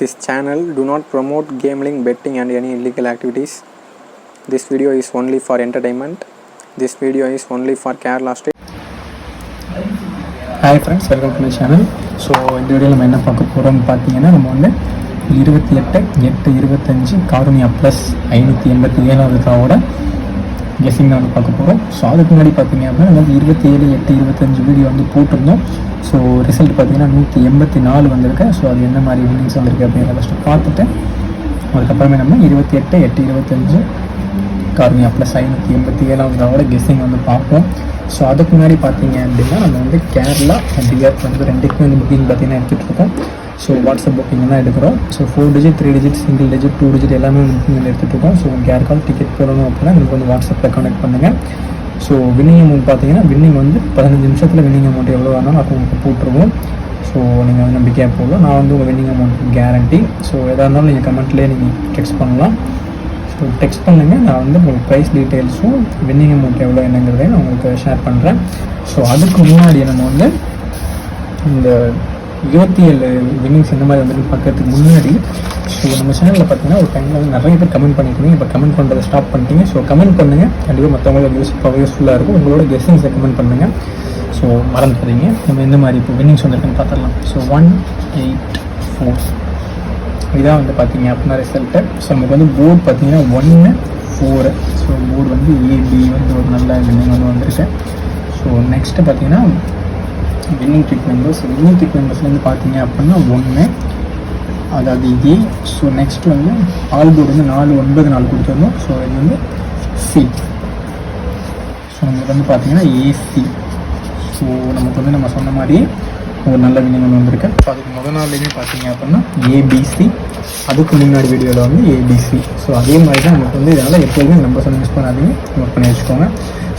This channel do not promote gambling, betting and any illegal activities. This video is only for entertainment. This video is only for Kerala State. Hi friends welcome to my channel so இந்த வீடியோவில் நம்ம என்ன பார்க்க போகிறோம்னு பார்த்தீங்கன்னா நம்ம வந்து இருபத்தி எட்டு எட்டு இருபத்தஞ்சு காரூனியா ப்ளஸ் ஐநூற்றி எண்பத்தி ஏழாவது காவோட கெஸிங் தான் வந்து பார்க்க போகிறோம் ஸோ அதுக்கு முன்னாடி பார்த்தீங்க அப்படின்னா நம்ம இருபத்தி ஏழு எட்டு இருபத்தஞ்சு வீடியோ வந்து போட்டிருந்தோம். ஸோ ரிசல்ட் பார்த்தீங்கன்னா நூற்றி எண்பத்தி நாலு வந்திருக்கு. ஸோ அது என்ன மாதிரி வின்னிங்ஸ் வந்திருக்கு அப்படிங்கிறத ஃபஸ்ட்டு பார்த்துட்டு அதுக்கப்புறமே நம்ம இருபத்தி எட்டு எட்டு இருபத்தஞ்சு கார்மியா ப்ளஸ் ஐநூற்றி எண்பத்தி ஏழாவதோட கெஸ்ஸிங் வந்து பார்ப்போம். ஸோ அதுக்கு முன்னாடி பார்த்தீங்க அப்படின்னா நம்ம வந்து கேரளா டிஆர் வந்து ரெண்டுக்குமே வந்து புக்கிங் பார்த்தீங்கன்னா எடுத்துகிட்டு இருக்கோம். ஸோ வாட்ஸ்அப் புக்கிங் தான் எடுக்கிறோம் so four digit three digit single digit two digit எல்லாமே புக்கிங் எடுத்துகிட்டு இருக்கோம் ஸோ உங்களுக்கு யாருக்காவது டிக்கெட் போடணும் அப்படின்னா எனக்கு வந்து வாட்ஸ்அப்பில் கனெக்ட் பண்ணுங்கள் ஸோ வின்னிங் அமௌண்ட் பார்த்தீங்கன்னா வின்னிங் வந்து பதினஞ்சு நிமிஷத்தில் வின்னிங் அமௌண்ட் எவ்வளோ வேணாலும் உங்களுக்கு போட்டுருவோம். ஸோ நீங்கள் வந்து நம்பிக்கையாக போகலாம் நான் வந்து உங்கள் வின்னிங் அமௌண்ட் கேரண்டி ஸோ எதாக இருந்தாலும் நீங்கள் கமெண்ட்லேயே நீங்கள் டெக்ஸ்ட் பண்ணலாம். ஸோ டெக்ஸ்ட் பண்ணுங்கள் நான் வந்து உங்களுக்கு ப்ரைஸ் டீட்டெயில்ஸும் வின்னிங் அமௌண்ட் எவ்வளோ என்னங்கிறதையும் நான் உங்களுக்கு ஷேர் பண்ணுறேன் ஸோ அதுக்கு முன்னாடி நம்ம வந்து இந்த இருபத்தி ஏழு வின்னிங்ஸ் இந்த மாதிரி வந்து பார்க்கறதுக்கு முன்னாடி ஸோ நம்ம சேனலில் பார்த்தீங்கன்னா ஒரு டைமில் வந்து நிறைய பேர் கமெண்ட் பண்ணிக்கிறீங்க இப்போ கமெண்ட் பண்ணுறதை ஸ்டாப் பண்ணிட்டீங்க. ஸோ கமெண்ட் பண்ணுங்கள் கண்டிப்பாக மற்றவங்களுக்கு யூஸ் யூஸ்ஃபுல்லாக இருக்கும். உங்களோட கெஸ்டிங்ஸை கமெண்ட் பண்ணுங்கள் ஸோ மறந்துடுறீங்க நம்ம இந்த மாதிரி இப்போ வின்னிங்ஸ் வந்துருக்குன்னு பார்த்துடலாம். ஸோ ஒன் எயிட் ஃபோர் இதான் வந்து பார்த்தீங்க அப்படின்னா ரிசல்ட்டு ஸோ நமக்கு வந்து போர்டு பார்த்தீங்கன்னா ஒன்று ஃபோரு ஸோ போர்டு வந்து ஏபி வந்து ஒரு நல்ல வின்னிங் வந்து வந்திருக்கு. ஸோ நெக்ஸ்ட்டு பார்த்தீங்கன்னா winning trick members winning trick மெம்பர்ஸ்லேருந்து பார்த்தீங்க அப்படின்னா ஒன்று அதாவது ஏ ஸோ நெக்ஸ்ட் வந்து ஆல் போர்டு வந்து நாலு ஒன்பது நாலு கொடுத்துருந்தோம் ஸோ இது வந்து சி ஸோ நமக்கு வந்து பார்த்தீங்கன்னா ஏசி ஸோ நமக்கு வந்து நம்ம சொன்ன மாதிரி ஒரு நல்ல வினிங் ஒன்று வந்திருக்கு. ஸோ அதுக்கு முதல் நாள்லேயுமே பார்த்தீங்க அப்படின்னா ஏபிசி அதுக்கு முன்னாடி வீடியோவில் வந்து ஏபிசி ஸோ அதே மாதிரி தான் நமக்கு வந்து இதனால் எப்போதுமே நம்பர்ஸ் வந்து மிஸ் பண்ணாதீங்க. நோட் பண்ணி வச்சுக்கோங்க.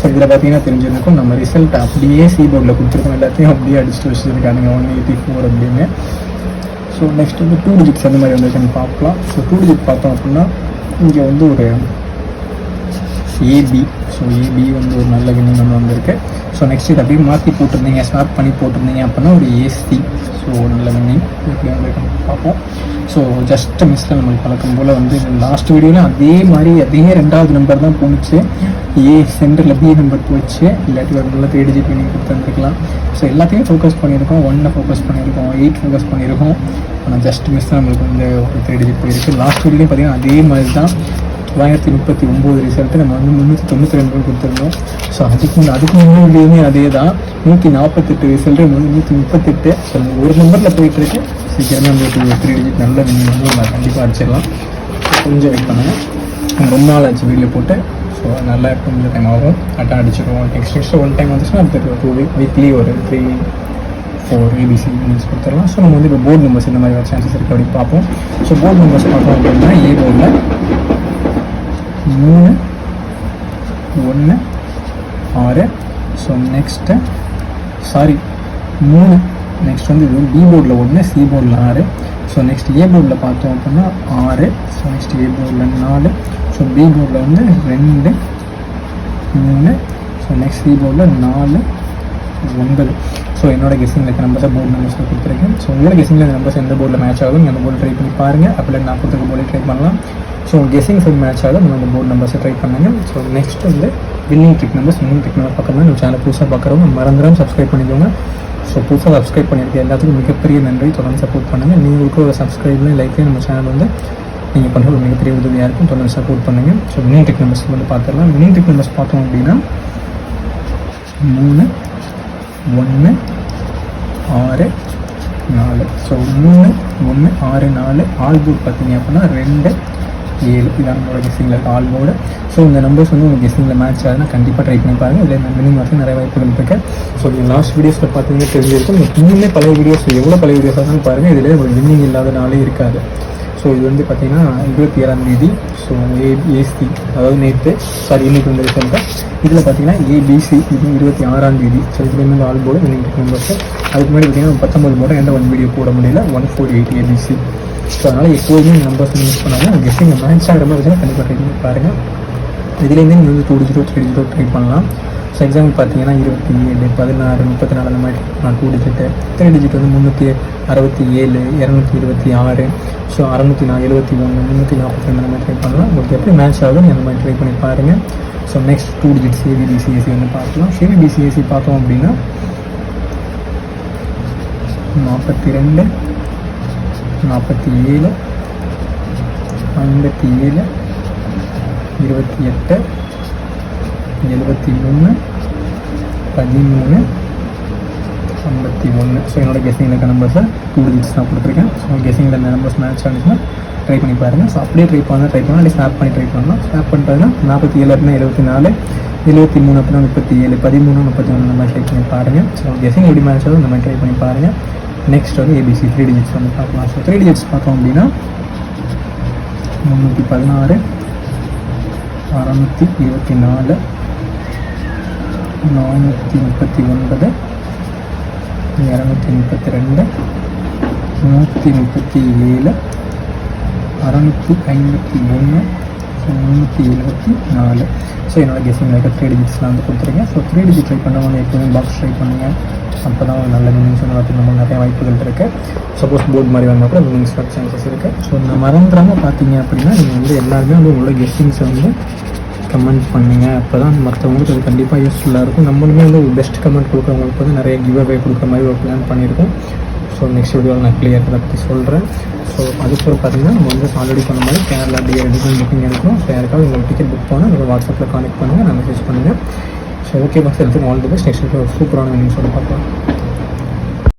ஸோ இதில் பார்த்தீங்கன்னா தெரிஞ்சிருக்கும். நம்ம ரிசல்ட் அப்படியே சி போர்டில் கொடுத்துருக்கோம். எல்லாத்தையும் அப்படியே அடிச்சுட்டு வச்சுருக்கானுங்க ஒன் எயிட்டி ஃபோர் அப்படின்னு. ஸோ நெக்ஸ்ட் வந்து டூ டிஜிட்ஸ் அந்த மாதிரி வந்துருக்குன்னு பார்க்கலாம். ஸோ டூ டிஜிட் பார்த்தோம் அப்படின்னா இங்கே வந்து ஒரு ஏபி ஸோ ஏபி வந்து ஒரு நல்ல வின்னிங் ஒன்று வந்திருக்கு. ஸோ நெக்ஸ்ட் இது அப்படியே மாற்றி போட்டிருந்தீங்க ஸ்வாப் பண்ணி போட்டிருந்தீங்க அப்படின்னா ஒரு ஏசி ஸோ நல்ல வின்னிங் எப்படி பார்ப்போம். ஸோ ஜஸ்ட் மிஸ்ஸில் நம்மளுக்கு பழக்கம் போல் வந்து லாஸ்ட் வீடியோவில் அதே மாதிரி அதே ரெண்டாவது நம்பர் தான் போணுச்சு. ஏ சென்டரில் பி நம்பர் போச்சு இல்லாட்டி ஒரு நல்ல த்ரீ டிஜிட் வின்னிங் ஸோ எல்லாத்தையும் ஃபோக்கஸ் பண்ணியிருக்கோம். ஒன்னை ஃபோக்கஸ் பண்ணியிருக்கோம். எயிட் ஃபோக்கஸ் பண்ணியிருக்கோம். ஆனால் ஜஸ்ட் மிஸ் நம்மளுக்கு வந்து ஒரு த்ரீ டிஜிட் போயிருக்கு. லாஸ்ட் வீடியோலையும் பார்த்தீங்கன்னா அதே மாதிரி தான். தொள்ளாயிரத்தி முப்பத்தி ஒம்பது ரிசல்ட்டு நம்ம வந்து முந்நூற்றி தொண்ணூற்றி ரெண்டு கொடுத்துருந்தோம். ஸோ அதுக்கு அதுக்கு முன்னாடியுமே அதே தான் நூற்றி நாற்பத்தெட்டு ரிசல்ட்டு வந்து நூற்றி முப்பத்தெட்டு. ஸோ ஒரு நம்பரில் போயிட்டு இருக்கு சீக்கிரமே வந்து ஒரு த்ரீ டிஜிட் நல்ல வந்து நம்ம கண்டிப்பாக அடிச்சிடலாம். கொஞ்சம் வெயிட் பண்ணுங்கள் ரொம்ப நாள் ஆச்சு வீடியோ போட்டு. ஸோ நல்லா கொஞ்சம் டைம் ஆகும். அட்டா அடிச்சிடுவோம் நெக்ஸ்ட் நெக்ஸ்ட் ஒன் டைம் வந்துச்சுன்னா அடுத்த டூ வீக் வீக்லி ஒரு த்ரீ ஃபோர் ஏபிசி நியூஸ் கொடுத்துடலாம். ஸோ நம்ம வந்து இப்போ போர்டு நம்பர்ஸ் இந்த மாதிரி சான்சஸ் இருக்குது அப்படின்னு பார்ப்போம். ஸோ போர்டு நம்பர்ஸ் பார்த்தோம் அப்படின்னா ஏ போர்டில் மூணு ஒன்று ஆறு. ஸோ நெக்ஸ்ட்டு சாரி மூணு. நெக்ஸ்ட் வந்து இது பி போர்டில் ஒன்று சி போர்டில் ஆறு. ஸோ நெக்ஸ்ட் ஏ போர்டில் பார்த்தோம் அப்படின்னா ஆறு. ஸோ நெக்ஸ்ட் ஏ போர்டில் நாலு. ஸோ பி போர்டில் வந்து ரெண்டு மூணு. ஸோ நெக்ஸ்ட் சி போர்டில் நாலு. ஒன்பது. ஸோ என்னோட கெஸிங் இருக்க நம்பர்ஸை போர்டு நம்பர்ஸில் கொடுத்துருக்கேன். ஸோ உங்களோட கெஸிங்கில் இந்த நம்பர்ஸ் எந்த போர்டில் மேட்ச் ஆகும் அந்த போர்டு ட்ரை பண்ணி பாருங்கள் அப்படி நான் கொடுத்துருக்க போர்டில் ட்ரை பண்ணலாம். ஸோ கெஸிங் சைட் மேட்ச் ஆகும் நம்ம அந்த போர்டு நம்பர்ஸை ட்ரை பண்ணுங்கள் ஸோ நெக்ஸ்ட் வந்து winning trick numbers winning trick number பக்கம் நம்ம சேனல் புதுசாக பார்க்குறவங்க மறந்துடாமல் சப்ஸ்கிரைப் பண்ணிக்கோங்க. ஸோ புதுசாக சப்ஸ்கிரைப் பண்ணியிருக்க எல்லாத்துக்கும் மிகப்பெரிய நன்றி. தொடர்ந்து சப்போர்ட் பண்ணுங்கள் நீங்கள் ஒரு சப்ஸ்கிரைப்லையும் லைக்லையும் நம்ம சேனல் வந்து நீங்கள் பண்ணுற ஒரு மிகப்பெரிய உதவியாக இருக்கும். தொடர்ந்து சப்போர்ட் பண்ணுங்கள் ஸோ வினிங் டெக் நம்பர்ஸ் வந்து பார்த்துடலாம் வினிங் டெக் நம்பர்ஸ் பார்த்தோம் அப்படின்னா மூணு ஒன்று ஆறு நாலு. ஸோ மூணு ஒன்று ஆறு நாலு. ஆல்போர்ட் பார்த்தீங்க அப்படின்னா ரெண்டு ஏழு. இதான் நம்மளோட கெஸ்ஸிங்கில் இருக்க. ஸோ இந்த நம்பர்ஸ் வந்து உங்கள் கெஸ்ஸிங்கில் மேட்ச் ஆகுதுன்னா கண்டிப்பாக ட்ரை பண்ணி பாருங்கள் இதில் வினிங் வரது நிறைய வாய்ப்புகள் இருக்கு. ஸோ நீங்கள் லாஸ்ட் வீடியோஸில் பார்த்தீங்கன்னா தெரிஞ்சிருக்கும். நீங்கள் இன்னுமே பழைய வீடியோஸ் எவ்வளோ பழைய வீடியோஸ் ஆனாலும் பாருங்கள் இதில் ஒரு வின்னிங் இல்லாத நாளே இருக்காது. ஸோ இது வந்து பார்த்தீங்கன்னா இருபத்தி ஏழாம் தேதி. ஸோ ஏ ஏசி அதாவது நேற்று சாரி இன்னைக்கு வந்து ரிசல்ட்டு இதில் பார்த்தீங்கன்னா ஏபிசி இது இருபத்தி ஆறாம் தேதி. ஸோ இதுலேருந்து வந்து ஆல் போர்டு இன்னைக்கு மெம்பர்ஸ் அதுக்கு முன்னாடி பார்த்தீங்கன்னா பத்தொம்பது போட எந்த ஒன் வீடியோ போட முடியல? One four eight ABC so அதனால் எப்போதுமே நம்பர்ஸ் யூஸ் பண்ணாங்க கெஸ்டிங் மேட்ச் ஆகிற மாதிரி கண்டிப்பாக ட்ரை பண்ணி பாருங்கள் இதுலேருந்து நீங்கள் வந்து டூ டிஜிட்டோ த்ரீ டிஜிட்டோ ட்ரை பண்ணலாம். ஸோ எக்ஸாம்பிள் பார்த்தீங்கன்னா இருபத்தி ஏழு பதினாறு முப்பத்தி நாலு அந்த மாதிரி நான் டூ டிஜிட்டு த்ரீ டிஜிட் வந்து முந்நூற்றி அறுபத்தி ஏழு இரநூத்தி இருபத்தி ஆறு. ஸோ அறநூற்றி நான் எழுபத்தி ஒன்று முந்நூற்றி நாற்பத்தி ரெண்டு அந்த மாதிரி ட்ரை பண்ணலாம். உங்களுக்கு எப்படி மேட்ச் ஆகுது நீங்கள் அந்த மாதிரி ட்ரை பண்ணி பாருங்கள் ஸோ நெக்ஸ்ட் டூ டிஜிட் சிவிபிசிஎஸ்சி வந்து பார்க்கலாம். சிவிபிசிஎஸ்சி பார்த்தோம் அப்படின்னா நாற்பத்தி ரெண்டு நாற்பத்தி ஏழு ஐம்பத்தி ஏழு இருபத்தி எட்டு எழுபத்தி மூணு பதிமூணு ஐம்பத்தி ஒன்று ஸோ என்னோட கெஸிங்கில் இருக்க நம்பர்ஸை டூ டிஜிட்ஸ் தான் கொடுத்துருக்கேன். ஸோ கெஸிங்கில் இந்த நம்பர்ஸ் மேட்ச் ஆனிச்சுன்னா ட்ரை பண்ணி பாருங்கள் ஸோ அப்படியே ட்ரை பண்ணால் ட்ரை பண்ணலாம் இல்லை ஸ்னாப் பண்ணி ட்ரை பண்ணலாம் ஸ்னாப் பண்ணுறதுனா நாற்பத்தி ஏழு அப்படின்னா எழுபத்தி நாலு எழுபத்தி மூணு அப்படின்னா முப்பத்தி ஏழு பதிமூணு முப்பத்தி ஒன்று அந்த மாதிரி ட்ரை பண்ணி பாருங்கள் ஸோ கெஸிங் எப்படி மேட்ச் ஆகும் இந்த மாதிரி ட்ரை பண்ணி பாருங்கள் நெக்ஸ்ட் வந்து ஏபிசி த்ரீ டிஜிட்ஸ் வந்து பார்க்கலாம். ஸோ த்ரீ டிஜிட்ஸ் பார்த்தோம் அப்படின்னா முந்நூற்றி பதினாறு அறநூற்றி இருபத்தி நாலு நானூற்றி முப்பத்தி ஒன்பது இரநூத்தி முப்பத்தி ரெண்டு நூற்றி முப்பத்தி ஏழு அறநூற்றி ஐம்பத்தி ஒன்று முந்நூற்றி எழுபத்தி நாலு. ஸோ என்னோடய கெஸ்ஸிங் இருக்க த்ரீ டிஜிட்ஸ்லாம் வந்து கொடுத்துருக்கேன் ஸோ த்ரீ டிஜிட் ட்ரை பண்ணவங்க எப்போவுமே பாக்ஸ் ட்ரை பண்ணுங்கள் அப்போ தான் ஒரு நல்ல மீனிங்ஸ் வந்து பார்த்திங்கன்னா நிறைய வாய்ப்புகள் இருக்குது சப்போஸ் போர்டு மாதிரி வந்தால் கூட மீனிங்ஸ் சான்சஸ் இருக்குது ஸோ இந்த மறந்துடாமல் பார்த்தீங்க அப்படின்னா நீங்கள் வந்து எல்லாருமே வந்து உங்களோட கெஸ்டிங்ஸை வந்து கமெண்ட் பண்ணுங்க. அப்போ தான் மற்றவங்களுக்கு அது கண்டிப்பாக யூஸ்ஃபுல்லாக இருக்கும். நம்மளுமே வந்து ஒரு பெஸ்ட் கமெண்ட் கொடுக்குறவங்களுக்கு வந்து நிறைய கிவ் அவே கொடுக்குற மாதிரி ஒரு பிளான் பண்ணியிருக்கோம். ஸோ நெக்ஸ்ட் வீடியோவில் நான் கிளியர் அதை பற்றி சொல்கிறேன் ஸோ அதுக்கப்புறம் பார்த்தீங்கன்னா நம்ம வந்து ஆல்ரெடி சொன்ன மாதிரி கேரளா டிஆர் டிசைன் புக்கிங் எடுக்கிறோம் ஸோ யாருக்காவது உங்களுக்கு டிக்கெட் புக் பண்ணால் நீங்கள் வாட்ஸ்அப்பில் கான்டெக்ட் பண்ணுங்கள் நான் மெசேஜ் பண்ணுங்கள் ஸோ ஓகே பாக்ஸ் எடுத்து ஆல் தி பெஸ்ட் நெக்ஸ்ட் சூப்பரான நியூஸோட பார்க்கலாம்.